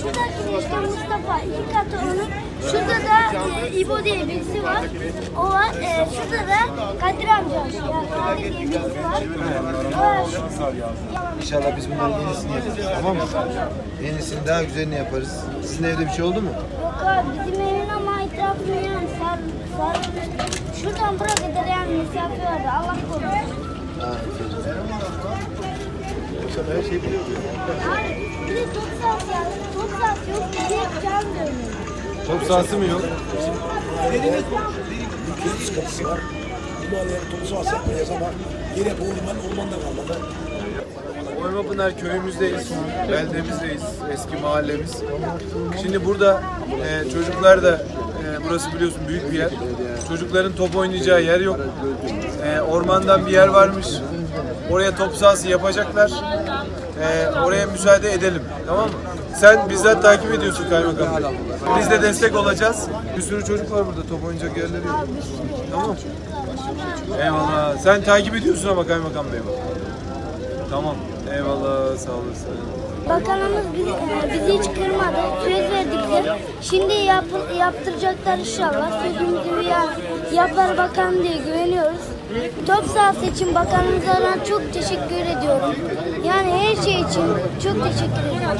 Şuradaki işte Mustafa iki katı onun. Şurada da e, İbo diye birisi var. O var. E, şurada da Kadir amca. Yani Kadir diye birisi var. O yaşıyor. İnşallah biz bunların yenisini yaparız. Tamam mı? Yenisini daha güzelini yaparız. Sizin evde bir şey oldu mu? Yok abi bizim evin ama etrafını yani sar, sarılmış. Şuradan buraya kadar yani mesafe vardı. Allah korusun. Her şey biliyorum. Abi bir de top sahası yani. Top sahası yok. Bir de can dönüyor. Top sahası mı yok? Köy sıkıntısı var. Limanların topu sahası yapmayacağız ama yine bu liman ormanda kalmadı. Oymapınar köyümüzdeyiz, beldemizdeyiz, eski mahallemiz. Şimdi burada e, çocuklar da, e, burası biliyorsun büyük bir yer. Çocukların top oynayacağı yer yok. E, ormandan bir yer varmış. Oraya top sahası yapacaklar. E, oraya müsaade edelim, tamam mı? Sen bizzat takip ediyorsun kaymakam. Bey. Biz de destek olacağız. Bir sürü çocuk var burada, top oynayacak yerleri yok. Tamam. Eyvallah. Sen takip ediyorsun ama kaymakam bey. Tamam. Eyvallah. Sağ olasın. Bakanımız bizi, e, bizi hiç kırmadı. Söz. Şimdi yap, yaptıracaklar inşallah. Sözümüzü bir yani yapar bakan diye güveniyoruz. Top sahası için bakanımıza çok teşekkür ediyorum. Yani her şey için çok teşekkür ediyorum.